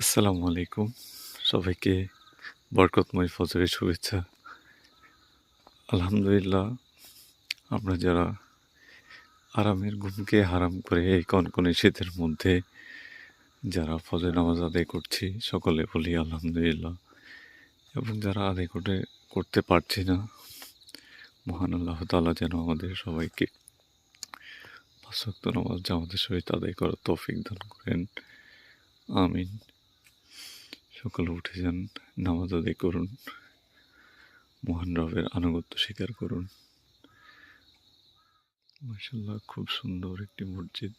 আসসালামু আলাইকুম। সবাইকে বরকতময় ফজরের শুভেচ্ছা। আলহামদুলিল্লাহ, আমরা যারা আরামের ঘুমকে হারাম করে এই কনকনে শীতের মধ্যে যারা ফজর নামাজ আদায় করছি, সকলে বলি আলহামদুলিল্লাহ। এবং যারা আদায় করে, করতে পারছি না, মহান আল্লাহ তাআলা যেন আমাদের সবাইকে পাঁচক্ত নামাজ জামাতের সহিত আদায় করার তৌফিক দান করেন। আমিন। সকালে উঠে যান নামাজ আদায় করুন, মহান রবের আনুগত্য স্বীকার করুন। মাসাল্লাহ খুব সুন্দর একটি মসজিদ।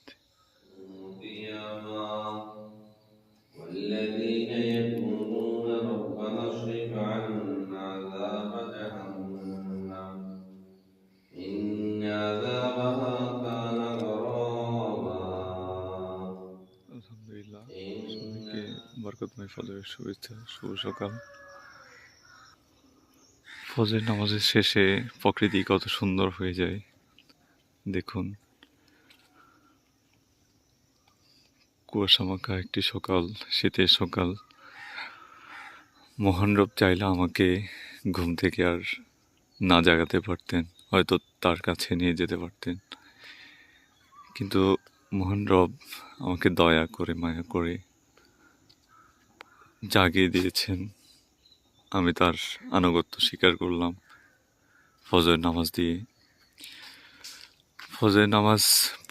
বরকতময় ফজরের শুভেচ্ছা, শুভ সকাল। ফজর নামাজের শেষে প্রকৃতি কত সুন্দর হয়ে যায়। দেখুন, কুয়াশা মাখা একটি সকাল, শীতের সকাল। মহানরব চাইলে আমাকে ঘুম থেকে আর না জাগাতে পারতেন, হয়তো তার কাছে নিয়ে যেতে পারতেন। কিন্তু মহান রব আমাকে দয়া করে, মায়া করে জাগিয়ে দিয়েছেন। আমি তার আনুগত্য স্বীকার করলাম। ফজর নামাজ দিয়ে। ফজর নামাজ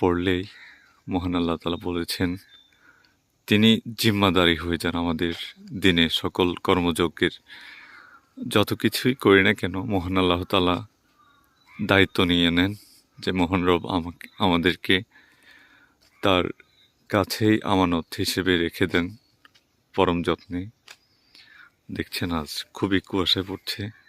পড়লেই মহান আল্লাহ তালা বলেছেন, তিনি জিম্মাদারি হয়ে যান আমাদের দিনে সকল কর্মযজ্ঞের। যত কিছুই করি না কেন, মহান আল্লাহ তালা দায়িত্ব নিয়ে নেন যে, মহান রব আমাকে, আমাদেরকে তার কাছেই আমানত হিসেবে রেখে দেন। পরম যত্নে। দেখছেন আজ খুবই কুয়াশায় পড়ছে।